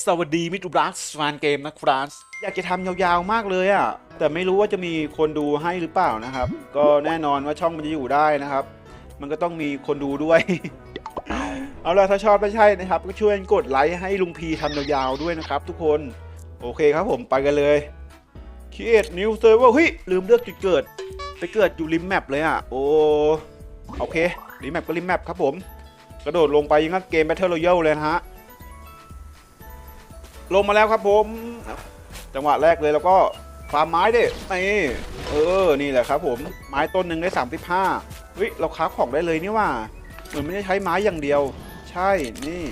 สวัสดีมิตรบลัสฟานเกมนะครับอยากจะทำยาวๆมากเลยอะ่ะ แต่ไม่รู้ว่าจะมีคนดูให้หรือเปล่านะครับ ก็แน่นอนว่าช่องมันจะอยู่ได้นะครับ มันก็ต้องมีคนดูด้วย เอาล่ะถ้าชอบไม่ใช่นะครับ ก็ช่วยกดไลค์ให้ลุงพีทำยาวๆด้วยนะครับ ทุกคนโอเคครับผมไปกันเลย Create New Server เฮ้ยลืมเลือกจุดเกิด ไปเกิดอยู่ริมแมปเลยอะ โอ้โอเคริมแมปก็ริมแมปครับผม กระโดดลงไปยังกับเกม Battle Royale เลยนะฮะ ลงมาแล้วครับผม จังหวะแรกเลยแล้วก็ฟาร์มไม้ดินี่เออ นี่แหละครับ ผมไม้ต้นหนึ่งได้สามสิบห้าเฮ้เราค้าของได้เลยนี่ว่า เหมือนไม่ได้ใช้ไม้อย่างเดียว ใช่นี่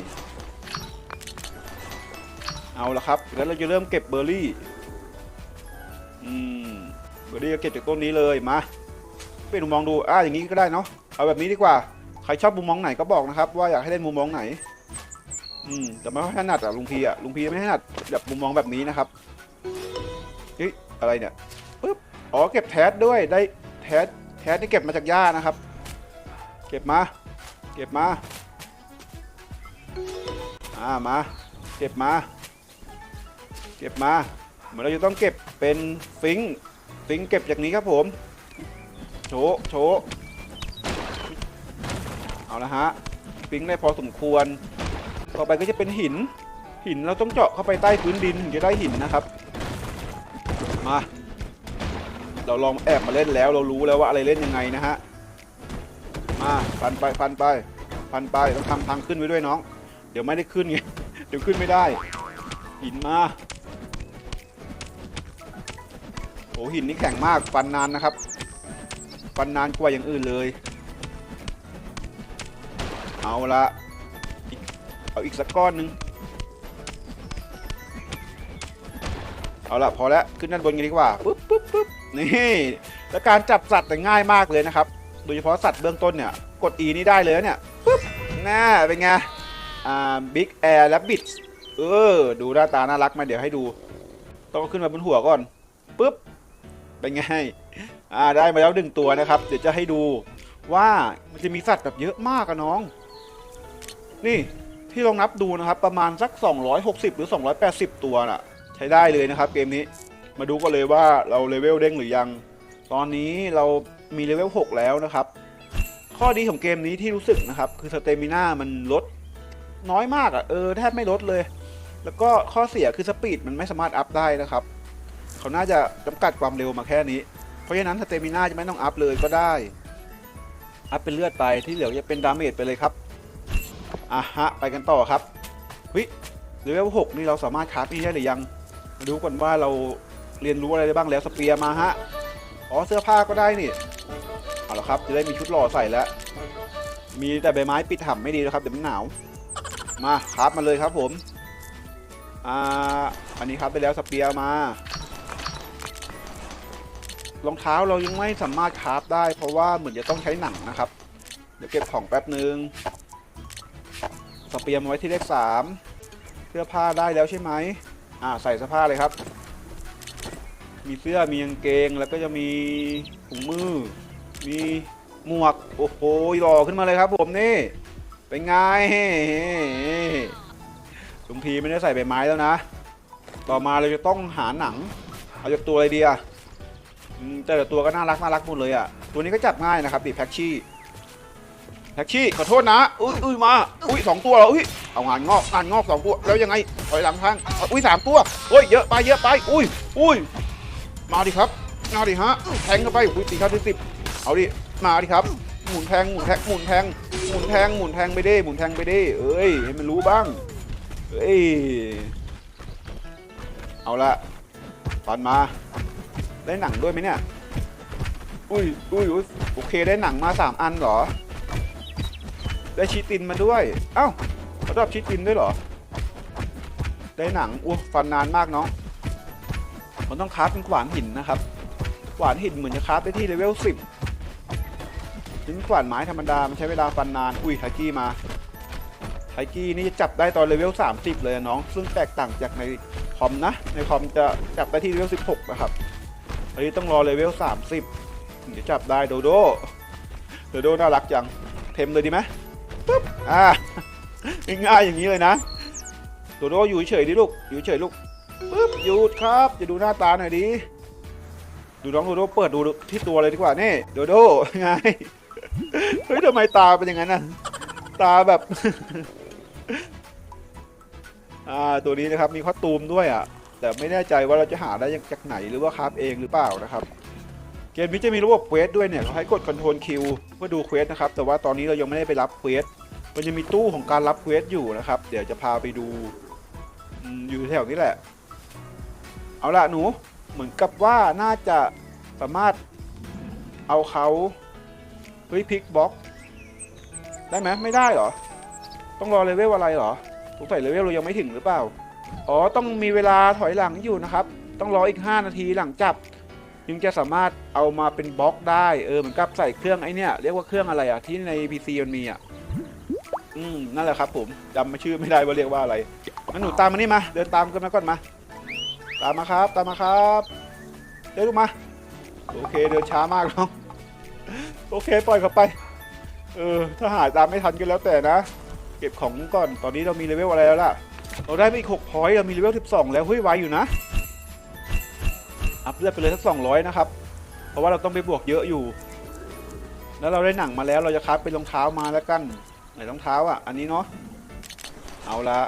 เอาละครับ แล้วเราจะเริ่มเก็บเบอร์รี่อืมเบอร์รี่ก็เก็บจากต้นนี้เลยมาเป็นมุมมองดูอ่าอย่างนี้ก็ได้เนาะเอาแบบนี้ดีกว่าใครชอบมุมมองไหนก็บอกนะครับ ว่าอยากให้เล่นมุมมองไหน อืมแต่ไม่ค่อยถนัดอะลุงพีอะลุงพีไม่ถนัดแบบมุมมองแบบนี้นะครับเฮ้ยอะไรเนี่ยปึ๊บอ๋อเก็บแทสด้วยได้แทสแทสนี่เก็บมาจากหญ้านะครับ เก็บมา เก็บมาอ่ามา เก็บมา เก็บมาเหมือนเราจะต้องเก็บเป็นฟิงฟิงเก็บจากนี้ครับผมโชว์โชเอาละฮะฟิงได้พอสมควร ต่อไปก็จะเป็นหิน หินเราต้องเจาะเข้าไปใต้พื้นดินถึงจะได้หินนะครับ มา เราลองแอบมาเล่นแล้ว เรารู้แล้วว่าอะไรเล่นยังไงนะฮะ มาฟันไปฟันไปฟันไปต้องทำทางขึ้นไว้ด้วยน้อง เดี๋ยวไม่ได้ขึ้นไง เดี๋ยวขึ้นไม่ได้ หินมาโอ้หินนี่แข็งมากฟันนานนะครับ ฟันนานกว่าอย่างอื่นเลย เอาละ เอาอีกสักก้อนหนึ่งเอาละพอแล้วขึ้นด้านบนกันดีกว่าปุ๊บปุ๊บปุ๊บนี่แล้วการจับสัตว์แต่ง่ายมากเลยนะครับ โดยเฉพาะสัตว์เบื้องต้นเนี่ย กด E นี่ได้เลยเนี่ยปุ๊บน่าเป็นไง อ่า Big Air Rabbit เออ ดูหน้าตาน่ารักไหมาเดี๋ยวให้ดู ต้องขึ้นมาบนหัวก่อนปุ๊บเป็นไงอ่าได้มาแล้วหนึ่งตัวนะครับ เดี๋ยวจะให้ดูว่ามันจะมีสัตว์แบบเยอะมากอะน้อง นี่ ที่ลองนับดูนะครับ ประมาณสัก 260 หรือ 280 ตัวน่ะ ใช้ได้เลยนะครับ เกมนี้มาดูกันเลยว่าเราเลเวลเด้งหรือยัง ตอนนี้เรามีเลเวล 6 แล้วนะครับ ข้อดีของเกมนี้ที่รู้สึกนะครับ คือสเตมิน่ามันลดน้อยมากอะ่ะเออแทบไม่ลดเลย แล้วก็ข้อเสียคือสปีดมันไม่สามารถอัพได้นะครับ เขาน่าจะจำกัดความเร็วมาแค่นี้ เพราะฉะนั้นสเตมิน่าจะไม่ต้องอัพเลยก็ได้ อัพเป็นเลือดไปที่เหลือจะเป็นดาเมจไปเลยครับ อะฮะ ไปกันต่อครับวิเลเวลหกนี่เราสามารถคราฟนี่ได้หรือยังมาดูก่อนว่าเราเรียนรู้อะไรได้บ้างแล้วสเปียร์มาฮะอ๋อเสื้อผ้าก็ได้นี่เอาละครับ จะได้มีชุดหล่อใส่แล้ว มีแต่ใบไม้ปิดห่ำไม่ดีนะครับเดี๋ยวมันหนาวมาคราฟมาเลยครับผมอ่าอันนี้ครับไปแล้วสเปียร์มารองเท้าเรายังไม่สามารถคราฟได้ เพราะว่าเหมือนจะต้องใช้หนังนะครับ เดี๋ยวเก็บของแป๊บนึง สเปียร์มาไว้ที่เลขสามเสื้อผ้าได้แล้วใช่ไหมอ่าใส่เสื้อผ้าเลยครับ มีเสื้อมีกางเกงแล้วก็จะมีถุงมือ มีหมวกโอ้โหหล่อขึ้นมาเลยครับผมนี่เป็นไงลุงพีไม่ได้ใส่ใบไม้แล้วนะ ต่อมาเราจะต้องหาหนัง เอาจากตัวอะไรดีอะแต่ละตัวก็น่ารักน่ารักหมดเลยอะตัวนี้ก็จับง่ายนะครับดิแพ็กชี่ แท็กซี่ขอโทษนะอุ้ยอุ้ยมาอุ้ยสองตัวเหรออุ้ยเอางานงอกงานงอกสองตัวแล้วยังไงถอยหลังทางอุ้ยสามตัวเฮ้ยเยอะไปเยอะไปอุ้ยอุ้ยมาดิครับมาดิฮะแทงเข้าไปอุ้ยตีเข้าที่สิบเอาดิมาดิครับหมุนแทงหมุนแทงหมุนแทงหมุนแทงหมุนแทงไปดิหมุนแทงไปดิเอ้ยให้มันรู้บ้างเอ้ยเอาละฟันมา ได้หนังด้วยไหมเนี่ยอุ้ยอุ้ยโอเคได้หนังมาสามอันเหรอ ได้ชีตินมาด้วย เอ้าเขาดรอปชีตินด้วยเหรอ ได้หนังอู้ฟันนานมากเนาะมันต้องคราฟเป็นขวานหินนะครับ ขวานหินเหมือนจะคราฟได้ที่เลเวลสิบถึงขวานไม้ธรรมดา มันใช้เวลาฟันนาน อุ้ยไทกี้มาไทกี้นี่จะจับได้ตอนเลเวล30เลยน้อง ซึ่งแตกต่างจากในคอมนะ ในคอมจะจับได้ที่เลเวล16นะครับอันนี้ต้องรอเลเวล30ถึงจะจับได้โดโดโดโดน่ารักจัง เทมเลยดีไหม อ่าง่ายๆอย่างนี้เลยนะโดโดอยู่เฉยดิลูกอยู่เฉยลูกปึ๊บหยุดครับจะดูหน้าตาหน่อยดิดูน้องโดโดเปิดดูที่ตัวเลยดีกว่านี่โดโดไงเฮ้ยทำไมตาเป็นอย่างนั้นน่ะตาแบบอ่าตัวนี้นะครับมีคอตูมด้วยอะแต่ไม่แน่ใจว่าเราจะหาได้จากไหนหรือว่าคราฟเองหรือเปล่านะครับ เกมนี้จะมีระบบเควสด้วยเนี่ยเขาให้กด Ctrl Q เพื่อดูเควสนะครับแต่ว่าตอนนี้เรายังไม่ได้ไปรับเควส มันจะมีตู้ของการรับเควสอยู่นะครับ เดี๋ยวจะพาไปดูอยู่แถวนี้แหละ เอาละหนูเหมือนกับว่าน่าจะสามารถเอาเขาเฮ้ยพิกบ็อก ได้ไหมไม่ได้เหรอ ต้องรอเลเวลอะไรเหรอสงสัยเลเวลเรายังไม่ถึงหรือเปล่า อ๋อต้องมีเวลาถอยหลังอยู่นะครับ ต้องรออีก 5 นาทีหลังจับยังจะสามารถเอามาเป็นบล็อกได้ เออเหมือนกับใส่เครื่องไอ้เนี่ยเรียกว่าเครื่องอะไรอะที่ใน PC มันมีอะ อืมนั่นแหละครับผมจำไม่ชื่อไม่ได้ว่าเรียกว่าอะไรงั้นหนูตามมานี่มา เดินตามกันมาก่อนมา ตามมาครับ ตามมาครับเดินลูกมา โอเคเดินช้ามากน้อง โอเคปล่อยเขาไป เออ ถ้าหาตามไม่ทันก็แล้วแต่นะ เก็บของก่อน ตอนนี้เรามีเลเวลอะไรแล้วล่ะ เราได้ไปอีก6พอยต์เรามีเลเวล12แล้วเฮ้ยไวอยู่นะ อัพเลือดไปเลยสัก200นะครับ เพราะว่าเราต้องไปบวกเยอะอยู่ แล้วเราได้หนังมาแล้ว เราจะคัดเป็นรองเท้ามาแล้วกัน นรองเท้าอะ อันนี้เนาะ เอาละ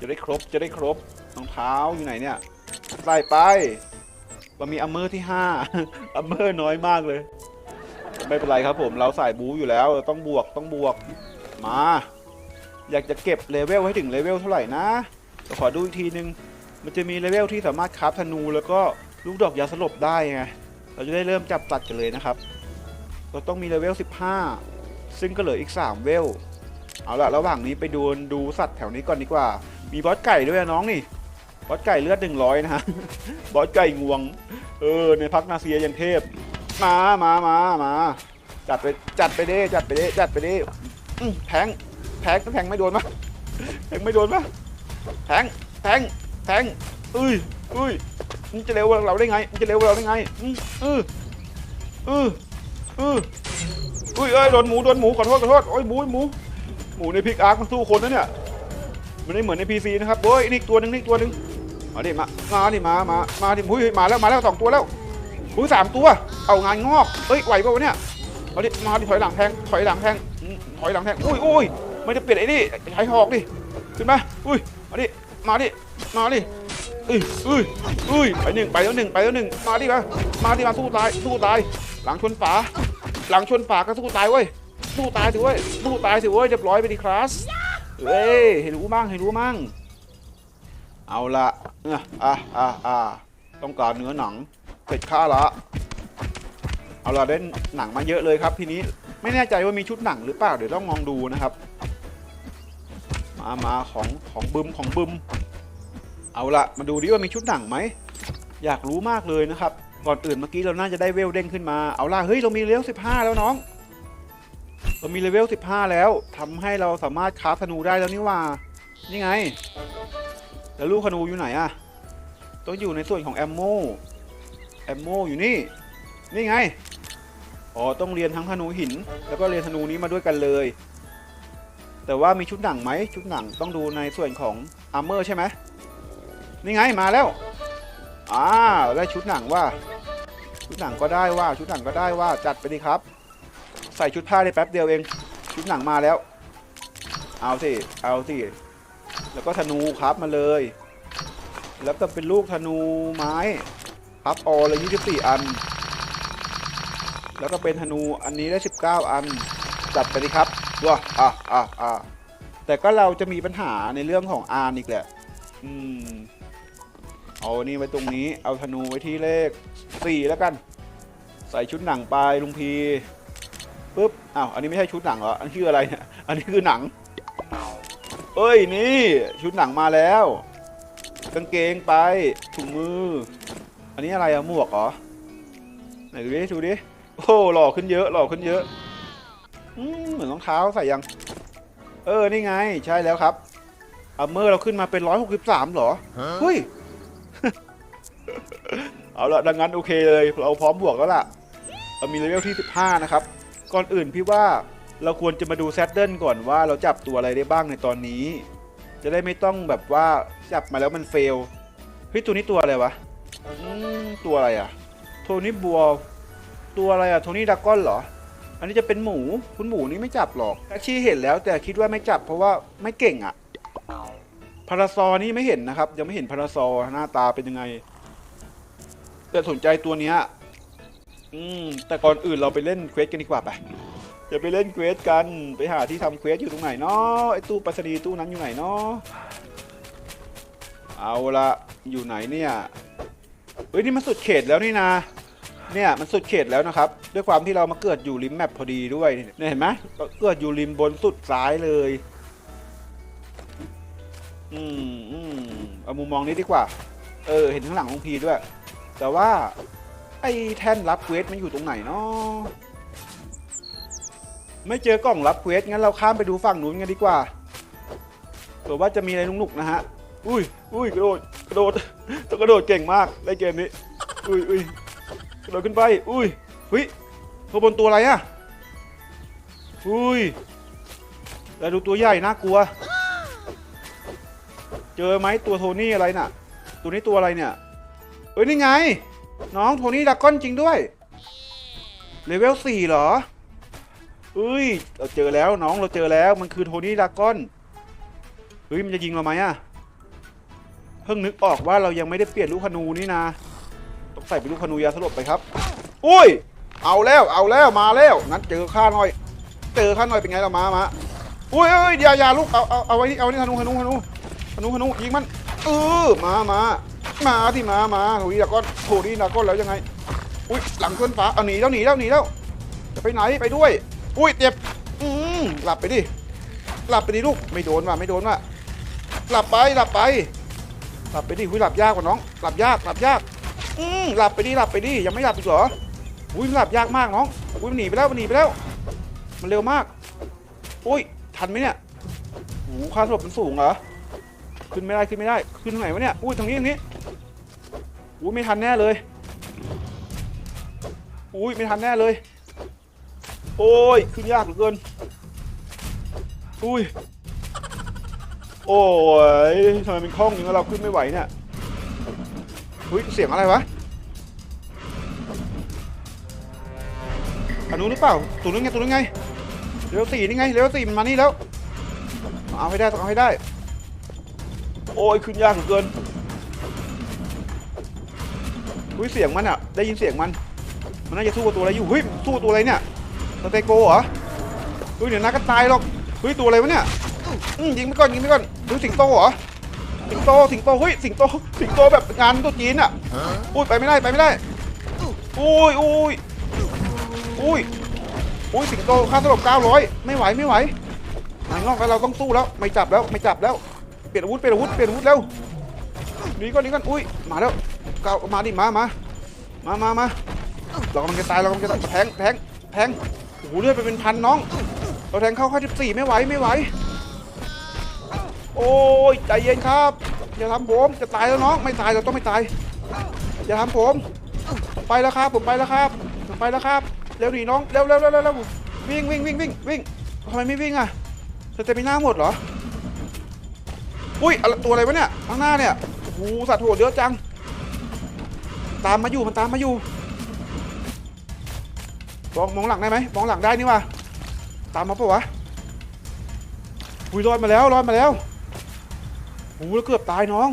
จะได้ครบ จะได้ครบ รองเท้าอยู่ไหนเนี่ยใส่ไปเรามีอัมเมอร์ที่5อัมเมอร์น้อยมากเลย ไม่เป็นไรครับผม เราสายบูอยู่แล้ว ต้องบวก ต้องบวก มา อยากจะเก็บเลเวลให้ถึงเลเวลเท่าไหร่นะเดี๋ยวขอดูอีกทีนึง มันจะมีเลเวลที่สามารถคราฟธนูแล้วก็ลูกดอกยาสลบได้ไง เราจะได้เริ่มจับตัดกันเลยนะครับ เราต้องมีเลเวล 15 ซึ่งก็เหลืออีก 3 เวล เอาละระหว่างนี้ไปดูดูสัตว์แถวนี้ก่อนดีกว่า มีบอสไก่ด้วยนะน้องนี่ บอสไก่เลือด 100 นะฮะ บอสไก่งวง เออ ในพักนาเซียยังเทพ มามามามาจัดไปจัดไปด้จัดไปด้จัดไปด้แทงแทงแทงไม่โดนปะแทงไม่โดนปะแทงแทงแทงอุ้ยอุ้ยมันจะเร็วกว่าเราได้ไงมันจะเร็วกว่าเราได้ไงอืออืออือ อุ้ยเอ้ยโดนหมูโดนหมูขอโทษขอโทษโอ้ยหมูหมูหมูในพิกอาร์คมันสู้คนนะเนี่ยมันไม่เหมือนในพีซีนะครับโอ้ยนี่อีกตัวหนึงนี่อีกตัวหนึงมาดิมามาดิมามามาดิอุ้ยมาแล้วมาแล้วสองตัวแล้วอุ้ยสามตัว เอางานงอกเฮ้ยไหวป่าวะเนี่ยมาดิมาดิถอยหลังแทงถอยหลังแทงถอยหลังแทงอุ้ยอุ้ยมันจะเปลี่ยนไอ้นี่ใช้หอกดิขึ้นมาอุ้ยมาดิมาดิมาดิอุ้ยอุ้ยอุ้ยไปหนึ่งไปแล้วหนึ่งไปแล้วหนึ่งมาดิมามาดิมาสู้ตายสู้ตายหลังชนฝา หลังชนฝาก็สู้ตายเว้ยสู้ตายสิเว้ยสู้ตายสิเว้ยเรียบร้อยไปดิคลาสเฮ้ยให้รู้มั่งให้รู้มั่งเอาละอะอะอะอะต้องการเนื้อหนังเสร็จค่าละเอาเราได้หนังมาเยอะเลยครับ ทีนี้ไม่แน่ใจว่ามีชุดหนังหรือเปล่าเดี๋ยวต้องมองดูนะครับ มามาของของบึมของบึมเอาละมาดูดิว่ามีชุดหนังไหมอยากรู้มากเลยนะครับ ก่อนอื่นเมื่อกี้เราน่าจะได้เวลเด้งขึ้นมา เอาล่ะ เฮ้ย เรามีเลเวล15แล้วน้อง เรามีเลเวล15แล้วทำให้เราสามารถคราฟธนูได้แล้วนี่ว่า นี่ไง แล้วลูกธนูอยู่ไหนอะต้องอยู่ในส่วนของแอมโม แอมโมอยู่นี่ นี่ไง อ๋อ ต้องเรียนทั้งธนูหิน แล้วก็เรียนธนูนี้มาด้วยกันเลย แต่ว่ามีชุดหนังไหม ชุดหนังต้องดูในส่วนของอาร์เมอร์ใช่ไหมนี่ไง มาแล้ว อ่าได้ชุดหนังว่า ชุดหนังก็ได้ว่า ชุดหนังก็ได้ว่า จัดไปดีครับ ใส่ชุดผ้าได้แป๊บเดียวเอง ชุดหนังมาแล้ว เอาสิ เอาสิ แล้วก็ธนูครับมาเลย แล้วก็เป็นลูกธนูไม้พับออเลย24อัน แล้วก็เป็นธนูอันนี้ได้19อัน จัดไปดิครับว้าอะอะอะแต่ก็เราจะมีปัญหาในเรื่องของอานอีกแหละ อืม เอานี่ไว้ตรงนี้ เอาธนูไว้ที่เลข4แล้วกัน ใส่ชุดหนังไปลุงพีปุ๊บอ้าวอันนี้ไม่ใช่ชุดหนังเหรออันชื่ออะไรเนี่ยอันนี้คือหนัง เอ้ยนี่ ชุดหนังมาแล้ว กางเกงไปถุงมือ อันนี้อะไรอะหมวกเหรอไหนดูดิดูดิโอ้หล่อขึ้นเยอะหล่อขึ้นเยอะอืมเหมือนรองเท้าใส่ยัง เออ นี่ไง ใช่แล้วครับอัมเมอร์เราขึ้นมาเป็นร้อยหกสิบสามหรอ เฮ้ย เอาละดังนั้นโอเคเลย เราพร้อมบวกแล้วล่ะ เรามีเลเวลที่ 15 นะครับ ก่อนอื่นพี่ว่าเราควรจะมาดูแซดเดิลก่อนว่าเราจับตัวอะไรได้บ้างในตอนนี้ จะได้ไม่ต้องแบบว่าจับมาแล้วมันเฟลเฮ้ยตัวนี้ตัวอะไรวะอืมตัวอะไรอะโทนี่บัวตัวอะไรอะโทนี่ดากอนเหรอ อันนี้จะเป็นหมูคุณหมูนี่ไม่จับหรอกแอชชี่เห็นแล้วแต่คิดว่าไม่จับเพราะว่าไม่เก่งอะพาราซอนี่ไม่เห็นนะครับ ยังไม่เห็นพาราซอหน้าตาเป็นยังไง แต่สนใจตัวเนี้ยอืมแต่ก่อนอื่นเราไปเล่นเควสกันดีกว่าไปจะไปเล่นเควสกันไปหาที่ทำเควสอยู่ตรงไหนเนาะไอตู้ปัสนีตู้นั้นอยู่ไหนเนาะเอาละอยู่ไหนเนี่ยเฮ้ยนี่มันสุดเขตแล้วนี่นาเนี่ยมันสุดเขตแล้วนะครับ ด้วยความที่เรามาเกิดอยู่ริมแมปพอดีด้วยเนี่ยเห็นไหมเราเกิดอยู่ริมบนสุดซ้ายเลยอืมอืมเอามุมมองนี้ดีกว่า เออ เห็นข้างหลังของพีด้วย แต่ว่าไอ้แท่นรับเควสมันอยู่ตรงไหนเนาะไม่เจอกล่องรับเควสงั้นเราข้ามไปดูฝั่งนู้นกันดีกว่าเผื่อว่าจะมีอะไรนุกๆนะฮะ อุ้ยอุ้ยกระโดดกระโดดต้องกระโดดเก่งมากในเกมนี้ อุ้ยอุ้ยกระโดดขึ้นไป อุ้ยเฮ้ยข้างบนตัวอะไรอะอุ้ยแล้วดูตัวใหญ่น่ากลัว เจอไหมตัวโทนี่อะไรน่ะ ตัวนี้ตัวอะไรเนี่ย เอ้ยนี่ไง น้องโทนี่ดากก้อนจริงด้วยเลเวลสี่เหรอเอ้ยเราเจอแล้วน้องเราเจอแล้วมันคือโทนี่ดากก้อนเฮ้ยมันจะยิงเราไหมอะเพิ่งนึกออกว่าเรายังไม่ได้เปลี่ยนลูกธนูนี่นะต้องใส่เป็นลูกธนูยาสลบไปครับอุ้ย เอาแล้วเอาแล้วมาแล้วงั้นเจอข้าหน่อย เจอข้าหน่อยเป็นไงล่ะมามาอุ้ยเอ้ยยายาลูกเอาเอาเอาไว้นี่เอาไว้นี่ธนูธนูธนูธนูธนูยิงมันเออมามา มาที่มามาโทนี่ดากอนโทนี่ดากอนแล้วยังไง อุ้ยหลังเคลื่อนฟ้าเอาหนีแล้วหนีแล้วหนีแล้ว จะไปไหนไปด้วย อุ้ยเจ็บอืมหลับไปดิหลับไปดิลูกไม่โดนว่ะไม่โดนว่ะหลับไปหลับไป หลับไปดิอุ้ยหลับยากกว่าน้องหลับยากหลับยากอืมหลับไปดิหลับไปดิยังไม่หลับอีกเหรออุ้ยหลับยากมากน้องอุ้ยหนีไปแล้วหนีไปแล้ว มันเร็วมากอุ้ยทันไหมเนี่ยโอ้ค่าสลบมันสูงเหรอ ขึ้นไม่ได้ขึ้นไม่ได้ ขึ้นทางไหนวะเนี่ยอุ้ยทางนี้ทางนี้อุ้ยไม่ทันแน่เลยอุ้ยไม่ทันแน่เลย โอ้ยขึ้นยากเหลือเกินอุ้ยโอ้ยทำไมเป็นคล่องอย่างนี้เราขึ้นไม่ไหวเนี่ยอุ้ยเสียงอะไรวะอันนู้นหรือเปล่าตัวนู้นไงตัวนู้นไงเร็วสี่นี่ไงเร็วสี่มันมานี่แล้วเอาให้ได้ต้องเอาให้ได้ โอ้ยขึ้นยากเหลือเกินอุ้ยเสียงมันอะได้ยินเสียงมัน มันน่าจะสู้กับตัวอะไรอยู่เฮ้ยสู้ตัวอะไรเนี่ยสเตโกเหรอเฮ้ยเดี๋ยวนักก็ตายหรอกเฮ้ยตัวอะไรวะเนี่ยอืมยิงไปก่อนยิงไปก่อนดูสิงโตเหรอสิงโตสิงโตเฮ้ยสิงโตสิงโตแบบงานตัวจีนอะอุ้ยไปไม่ได้ไปไม่ได้อุ้ยอุ้ยอุ้ยอุ้ยสิงโตค่าสลบ900 ไม่ไหวไม่ไหวนายงอกแล้วเราต้องสู้แล้ว ไม่จับแล้วไม่จับแล้ว ลี่ยนอาวุธเปลี่ยนอาวุธเปลี่ยนอาวุธเร็วหนีก่อนหนีก่อนอุ้ยมาแล้วก้าวมาดิมามามามามาเรากำลังจะตายเรากำลังจะตายแทงแทงแทงโอ้โหเลือดไปเป็นพันน้อง เราแทงเข้าข้าสิบสี่ไม่ไหวไม่ไหวโอ้ยใจเย็นครับอย่าทำผมจะตายแล้วน้องไม่ตายเราต้องไม่ตายอย่าทำผม ไปแล้วครับผมไปแล้วครับผมไปแล้วครับเร็วหนีน้องเร็วเร็วเร็วเร็วเร็ววิ่งวิ่งวิ่งวิ่งวิ่งทำไมไม่วิ่งอะสเตมิน่าหมดเหรอ อุ้ยอะไรตัวอะไรวะเนี่ยข้างหน้าเนี่ยโอ้โหสัตว์โหดเยอะจัง ตามมาอยู่มันตามมาอยู่มองมองหลังได้ไหมมองหลังได้นี่วะตามมาปะวะอุ้ยรอดมาแล้วรอดมาแล้วโอ้โหแล้วเกือบตายน้อง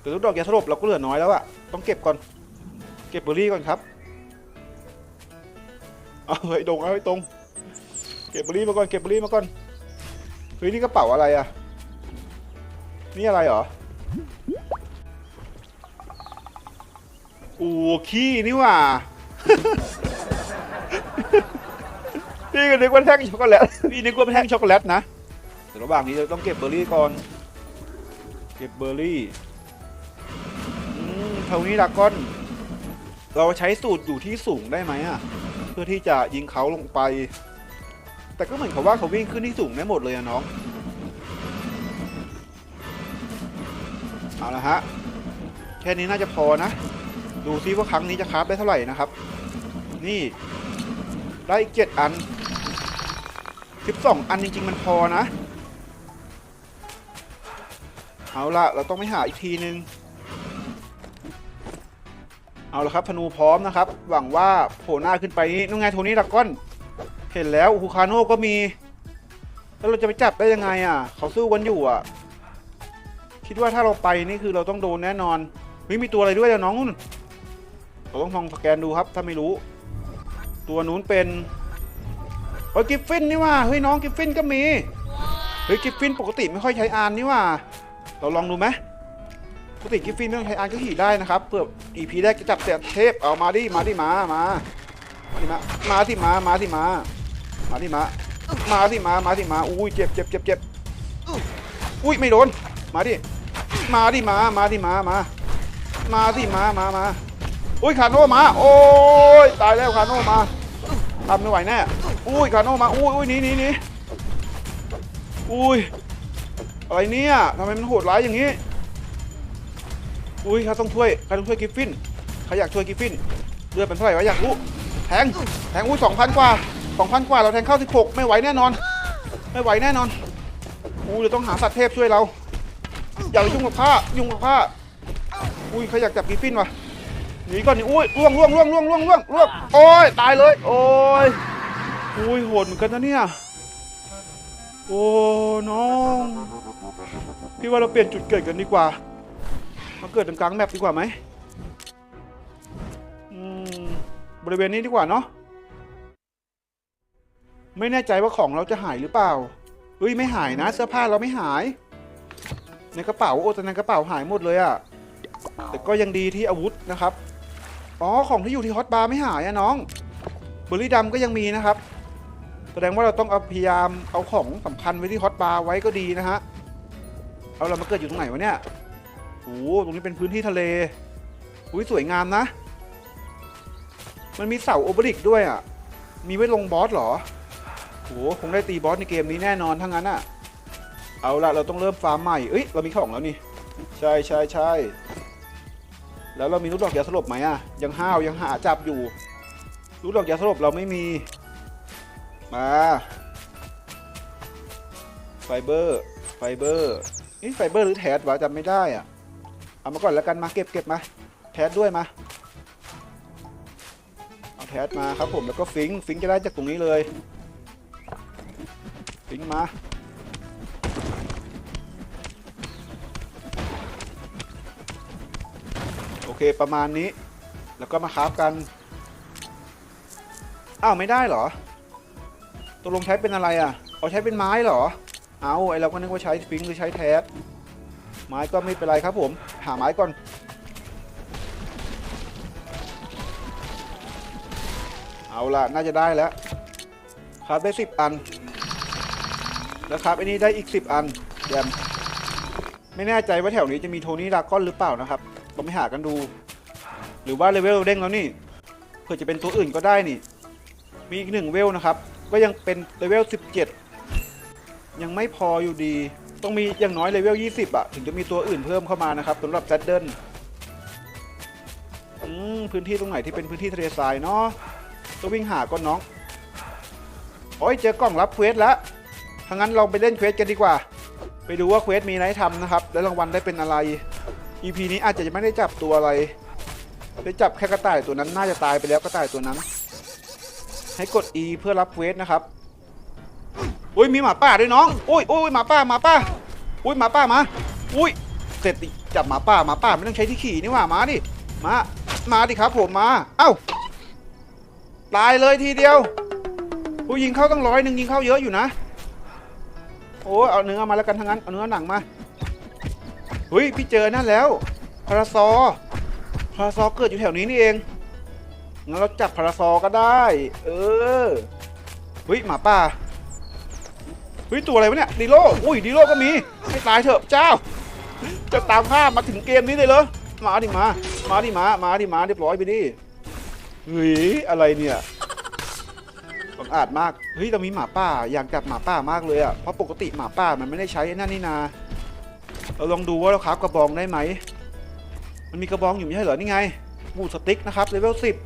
แต่ลูกดอกยาสลบเราก็เหลือน้อยแล้วอะต้องเก็บก่อน เก็บเบอร์รี่ก่อนครับเอาเฮ้ยดงเอาให้ตรง เก็บเบอร์รี่มาก่อนเก็บเบอร์รี่มาก่อน ฮ้ยนี่กระเป๋าอะไรอะนี่อะไรเหรอโอ้ขี้นี่ว่าพี่ก็นึกว่าแท่งช็อกโกแลตพี่นึกว่าเป็นแท่งช็อกโกแลตนะแต่ระหว่างนี้เราต้องเก็บเบอร์รี่ก่อน เก็บเบอร์รี่อืมเท่านี้ดากอน เราใช้สูตรอยู่ที่สูงได้ไหมอะเพื่อที่จะยิงเขาลงไป แต่ก็เหมือนกับว่าเขาวิ่งขึ้นที่สูงได้หมดเลยอะน้อง เอาละฮะ แค่นี้น่าจะพอนะ ดูซิว่าครั้งนี้จะคราฟได้เท่าไหร่นะครับ นี่ ได้เจ็ดอันสิบสองอันจริง ๆ มันพอนะ เอาละเราต้องไปหาอีกทีนึง เอาละครับธนูพร้อมนะครับ หวังว่าโผล่หน้าขึ้นไปนี่นู่นไงโทนี่ดักก้อน เห็นแล้วฮูคาโน่ก็มี แล้วเราจะไปจับได้ยังไงอะ เขาสู้กันอยู่อะ คิดว่าถ้าเราไปนี่คือเราต้องโดนแน่นอนเฮ้ยมีตัวอะไรด้วยอะน้องนุ่นเราต้องลองสแกนดูครับ ถ้าไม่รู้ ตัวนู้นเป็นเฮ้ยกิฟฟินนี่ว่าเฮ้ยน้องกิฟฟินก็มีเฮ้ยกิฟฟินปกติไม่ค่อยใช้อานนี่ว่า เราลองดูไหมปกติกิฟฟินไม่ต้องใช้อานก็ขี่ได้นะครับเพื่ออีพีแรกจะจับเสียเทพเอามาดิมาดิมามามาดิมามาที่มามาที่มา มาที่มามาที่มามาที่มาอุ้ยเจ็บเจ็บเจ็บเจ็บอุ้ยไม่โดนมาดิมาดิมามาดิมามามาที่มามามาอุ้ยคาโน่มาโอ้ยตายแล้วคาโน่มาทำไม่ไหวแน่อุ้ยคาโน่มาอุ้ยอุ้ยหนีหนีหนีอุ้ยอะไรเนี่ยทำไมมันโหดร้ายอย่างนี้อุ้ยเขาต้องช่วยเขาต้องช่วยกิฟฟินเขาอยากช่วยกิฟฟินเลือดเป็นเท่าไหร่วะอยากรู้แทงแทงอุ้ยสองพันกว่า สองพันกว่าเราแทงเข้าสิบหกไม่ไหวแน่นอน ไม่ไหวแน่นอนอุ้ยเราต้องหาสัตว์เทพช่วยเรา อย่าไปยุ่งกับข้ายุ่งกับข้าอุ้ยเขาอยากจับกิฟฟินวะหนีก่อนนี่อุ้ยล่วงล่วงล่วงล่วงล่วงล่วงล่วงโอ้ยตายเลย โอ้ยอุ้ยโหดเหมือนกันนะเนี่ยโอ้น้องพี่ว่าเราเปลี่ยนจุดเกิดกันดีกว่ามาเกิดตรงกลางแมปดีกว่าไหมอืมบริเวณนี้ดีกว่าเนาะ ไม่แน่ใจว่าของเราจะหายหรือเปล่าเฮ้ยไม่หายนะ เสื้อผ้าเราไม่หาย ในกระเป๋าโอ้แต่ในกระเป๋าหายหมดเลยอะแต่ก็ยังดีที่อาวุธนะครับ อ๋อของที่อยู่ที่ฮอตบาร์ไม่หายอะน้องเบอร์รี่ดำก็ยังมีนะครับ แสดงว่าเราต้องเอาพยายามเอาของสำคัญไว้ที่ฮอตบาร์ไว้ก็ดีนะฮะ เอาเรามาเกิดอยู่ตรงไหนวะเนี่ยโอ้ตรงนี้เป็นพื้นที่ทะเล อุ้ยสวยงามนะ มันมีเสาโอบริกด้วยอะ มีไว้ลงบอสเหรอ โหคงได้ตีบอสในเกมนี้แน่นอนทั้งนั้นอะเอาละเราต้องเริ่มฟาร์มใหม่เอ้ยเรามีของแล้วนี่ ใช่ใช่ใช่แล้วเรามีลูกดอกยาสลบไหมอะยังห้าวยังหาจับอยู่ลูกดอกยาสลบเราไม่มี มาไฟเบอร์ไฟเบอร์นี่ไฟเบอร์หรือแทสวะจำไม่ได้อะเอามาก่อนแล้วกันมาเก็บเก็บมาแทสด้วยมาเอาแทสมาครับผมแล้วก็ฟิงฟิงจะได้จากตรงนี้เลย ฟิงมา โอเคประมาณนี้ แล้วก็มาคราฟกัน อ้าวไม่ได้เหรอตกลงใช้เป็นอะไรอะ เอาใช้เป็นไม้เหรอ เอาไอเราก็นึกว่าใช้ฟิงหรือใช้แทสไม้ก็ไม่เป็นไรครับผม หาไม้ก่อน เอาละน่าจะได้แล้วครับได้สิบอัน แล้วครับอันนี้ได้อีกสิบอันแยมไม่แน่ใจว่าแถวนี้จะมีโทนี่ดาก้อนหรือเปล่านะครับต้องไปหากันดู หรือว่าเลเวลเด้งแล้วนี่เผื่อจะเป็นตัวอื่นก็ได้นี่ มีอีกหนึ่งเวลนะครับ ก็ยังเป็นเลเวล 17 ยังไม่พออยู่ดี ต้องมีอย่างน้อยเลเวล 20อะถึงจะมีตัวอื่นเพิ่มเข้ามานะครับสำหรับแซดเดิลอืมพื้นที่ตรงไหนที่เป็นพื้นที่ทะเลทรายเนาะต้องวิ่งหาก่อนน้อง โอ้ยเจอกล่องรับเควสแล้ว ถ้างั้นเราไปเล่นเควสกันดีกว่า ไปดูว่าเควสมีอะไรให้ทำนะครับ และรางวัลได้เป็นอะไร EP นี้อาจจะไม่ได้จับตัวอะไร ได้จับแค่กระต่ายตัวนั้น น่าจะตายไปแล้วกระต่ายตัวนั้น ให้กด E เพื่อรับเควสนะครับอุ้ยมีหมาป่าด้วยน้องอุ้ยอุ้ยหมาป่าหมาป่าอุ้ยหมาป่ามาอุ้ยเสร็จจับหมาป่าหมาป่าไม่ต้องใช้ที่ขี่นี่หว่ามาดิมามาดิครับผมมา เอ้าตายเลยทีเดียว ผู้ยิงเข้าต้องร้อยหนึ่งยิงเข้าเยอะอยู่นะ โอ้เอาเนื้อมาแล้วกันทั้งนั้น เอาเนื้อหนังมาเฮ้ยพี่เจอนั่นแล้วพาราซอพาราซอเกิดอยู่แถวนี้นี่เองงั้นเราจับพาราซอก็ได้ เออเฮ้ยหมาป่าเฮ้ยตัวอะไรวะเนี่ยดีโลอุ้ยดีโลก็มีให้ตายเถอะเจ้า จะตามข้ามาถึงเกมนี้เลยเหรอมาดิมา มาดิมา มาดิมาเรียบร้อยไปดิเฮ้ยอะไรเนี่ย อาจมาก เฮ้ย เรามีหมาป่า อยากจับหมาป่ามากเลยอะ เพราะปกติหมาป่ามันไม่ได้ใช้ไอ้นั่นนี่นา เราลองดูว่าเราคราฟกระบองได้ไหม มันมีกระบองอยู่ไม่ใช่เหรอ นี่ไง บูสติ๊กนะครับเลเวลสิบ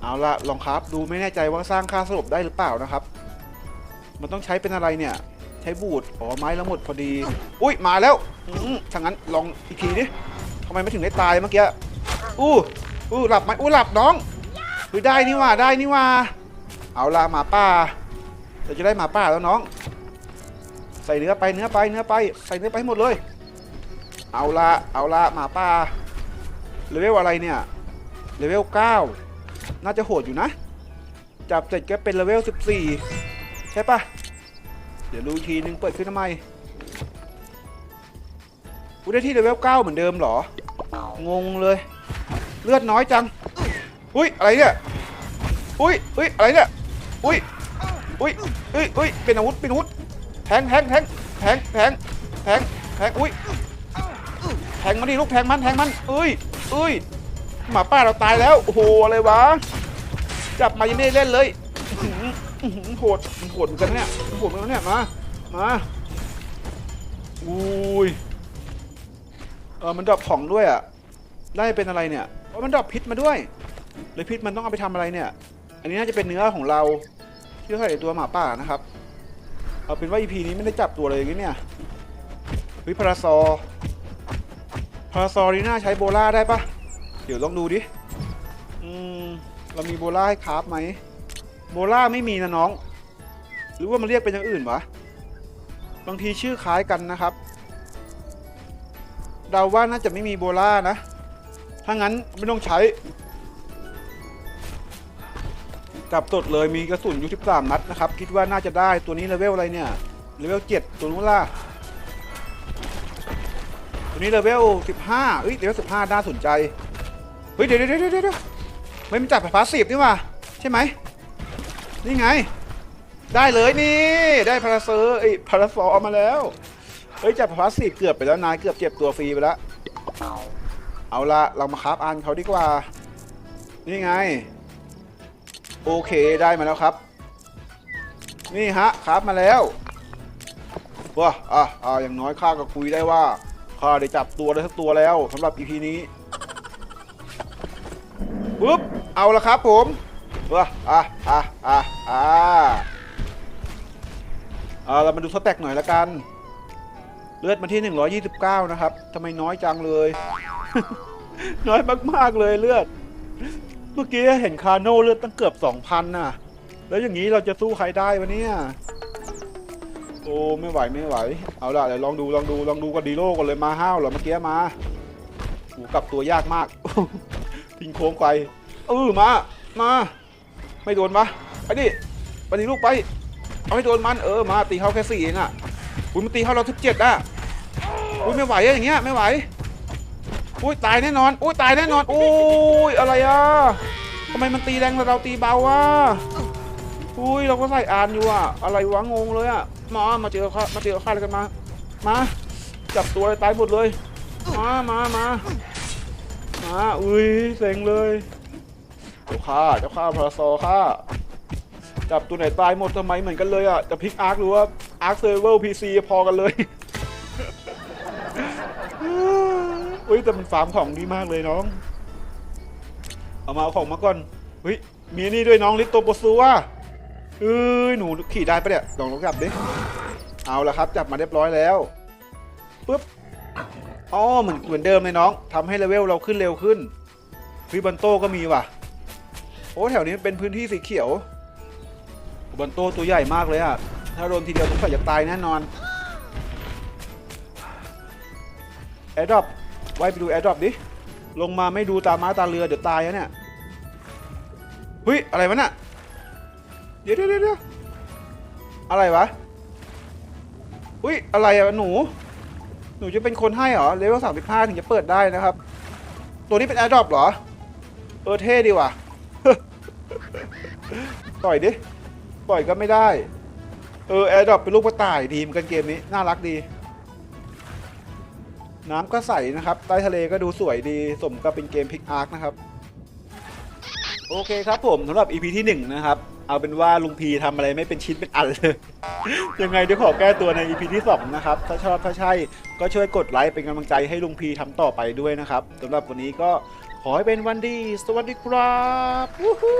เอาละลองคราฟดูไม่แน่ใจว่าสร้างค่าสลบได้หรือเปล่านะครับ มันต้องใช้เป็นอะไรเนี่ย ใช้บูดอ๋อไม้ล้วหมดพอดี อุ้ยมาแล้วอถ้างั้นลองอีกทีดิทำไมไม่ถึงได้ตายเมื่อกี้ อู้อู้หลับไหมอู้หลับน้องเฮ้ยได้นี่ว่าได้นี่ว่า เอาละหมาป่าเราจะได้หมาป่าแล้วน้อง ใส่เนื้อไปเนื้อไปเนื้อไปใส่เนื้อไปให้หมดเลย เอาละเอาละหมาป่าเลเวลอะไรเนี่ยเลเวล9น่าจะโหดอยู่นะ จับเสร็จก็เป็นเลเวล14 ใช่ปะเดี๋ยวดูทีนึงเปิดขึ้นทำไมกูได้ที่เลเวล9เหมือนเดิมเหรอ งงเลย เลือดน้อยจัง อุ้ยอะไรเนี่ย อุ้ยอุ้ยอะไรเนี่ย อุ้ยอุ้ยอุ้ยอุ้ยเป็นอาวุธเป็นอาวุธแทงแทงแทงแทงแทงแทงแทงอุ้ยแทงมันดิลูกแทงมันแทงมันเอ้ยเอ้ยหมาป้าเราตายแล้วโอ้โหอะไรวะจับมายังไม่เล่นเลยอื้อหืออื้อหือโหดมันโหดเหมือนกันเนี่ยมันโหดเหมือนกันเนี่ยมามาอุ้ยเออมันดรอปของด้วยอะได้เป็นอะไรเนี่ยเพราะมันดรอปพิษมาด้วยเลยพิษมันต้องเอาไปทำอะไรเนี่ย อันนี้น่าจะเป็นเนื้อของเรา ที่เราใส่ตัวหมาป่านะครับ เอาเป็นว่า EP นี้ไม่ได้จับตัวเลยอย่างนี้เนี่ยวิพาราซอพาราซอร์นี่น่าใช้โบล่าได้ปะเดี๋ยวลองดูดิ อืม เรามีโบล่าให้คราฟไหม โบล่าไม่มีนะน้อง หรือว่ามันเรียกเป็นอย่างอื่นวะ บางทีชื่อคล้ายกันนะครับ เดาว่าน่าจะไม่มีโบล่านะ ถ้างั้นไม่ต้องใช้ จับตดเลยมีกระสุนอยู่13นัดนะครับ คิดว่าน่าจะได้ตัวนี้เลเวลอะไรเนี่ยเลเวล7ตัวนู้นล่ะตัวนี้เลเวล15เอ้ยเลเวล15น่าสนใจเฮ้ยเดี๋ยวเดี๋ยวเดี๋ยวเดี๋ยวไม่มันจับแบบพาสซีฟนี่ว่าใช่ไหมนี่ไง ได้เลยนี่ได้พาราเซอร์ไอ้พาราฟอร์มาแล้วเฮ้ยจับแบบพาสซีฟเกือบไปแล้วนายเกือบเจ็บตัวฟรีไปแล้วเอาละเรามาคราฟอันเขาดีกว่า นี่ไง โอเคได้มาแล้วครับ นี่ฮะครับมาแล้วว้าอะอะอย่างน้อยข้าก็คุยได้ว่าข้าได้จับตัวได้สักตัวแล้วสำหรับ EP นี้ปุ๊บเอาละครับผมว้าอะอะอะอะอะเรามาดูสแต็กหน่อยละกันเลือดมาที่ 129 นะครับ ทำไมน้อยจังเลย น้อยมาก ๆ เลยเลือด เมื่อกี้เห็นคาโน่เลือดตั้งเกือบสองพันน่ะ แล้วอย่างนี้เราจะสู้ใครได้วะเนี่ย โอ้ไม่ไหวไม่ไหว เอาละเดี๋ยวลองดูลองดูลองดูกับดีโลกันเลยมาห้าวเหรอเมื่อกี้มาโอ้กลับตัวยากมากทิ้งโค้งไปเออมา มา ไม่โดนปะไปดิไปดิลูกไป เอาให้โดนมันเออมาตีเขาแค่สี่เองอะอุ้ยมันตีเขาเราทุกเจ็ดอะอุ้ยไม่ไหวอะอย่างเงี้ยไม่ไหว อุ้ยตายแน่นอน อุ้ยตายแน่นอน อุ้ยอะไรอะทำไมมันตีแรงแต่เราตีเบาวะอุ้ยเราก็ใส่อ่านอยู่อะ อะไรวะงงเลยอะมามาเจอข้ามาเจอข้าอะไรกันมา มาจับตัวตายหมดเลย มามามามาอุ้ยเซ็งเลยเจ้าข้าเจ้าข้าพระซอข้าจับตัวไหนตายหมดทำไมเหมือนกันเลยอะจะพิกอาร์คหรือว่าอาร์คเซอร์เวลพีซีพอกันเลย อุ้ยแต่มันฟาร์มของดีมากเลยน้อง เอามาเอาของมาก่อนเฮ้ยมีนี่ด้วยน้องลิตโตโปซูว่ะเอ้ยหนูขี่ได้ปะเนี่ยลองลองจับดิเอาละครับ จับมาเรียบร้อยแล้วปุ๊บอ๋อเหมือนเหมือนเดิมเลยน้องทำให้เลเวลเราขึ้นเร็วขึ้นวิบันโต้ก็มีว่ะ โอ้แถวนี้เป็นพื้นที่สีเขียวบันโต้ตัวใหญ่มากเลยอะถ้าโดนทีเดียวต้องใส่จะตายแน่นอนแอร์ดอป ไว้ไปดูแอร์ดรอปดิ ลงมาไม่ดูตาม้าตาเรือ เดี๋ยวตายแล้วเนี่ยเฮ้ย อะไรวะน่ะ เดี๋ยวเดี๋ยวเดี๋ยวอะไรวะอุ้ย อะไรอะหนู หนูจะเป็นคนให้เหรอ เลเวลสามสิบห้าถึงจะเปิดได้นะครับ ตัวนี้เป็นแอร์ดรอปเหรอ เออเท่ดีว่ะ ต่อยดิ ต่อยก็ไม่ได้ เออแอร์ดรอปเป็นลูกกระต่ายดีเหมือนกันเกมนี้ น่ารักดี น้ำก็ใสนะครับ ใต้ทะเลก็ดูสวยดีสมกับเป็นเกมพิกอาร์คนะครับ โอเคครับผมสำหรับ EP ที่ 1 นะครับ เอาเป็นว่าลุงพีทำอะไรไม่เป็นชิ้นเป็นอันเลย ยังไงเดี๋ยวขอแก้ตัวใน EP ที่ 2 นะครับ ถ้าชอบถ้าใช่ก็ช่วยกดไลค์เป็นกำลังใจให้ลุงพีทำต่อไปด้วยนะครับสำหรับวันนี้ก็ขอให้เป็นวันดี สวัสดีครับวู้ฮู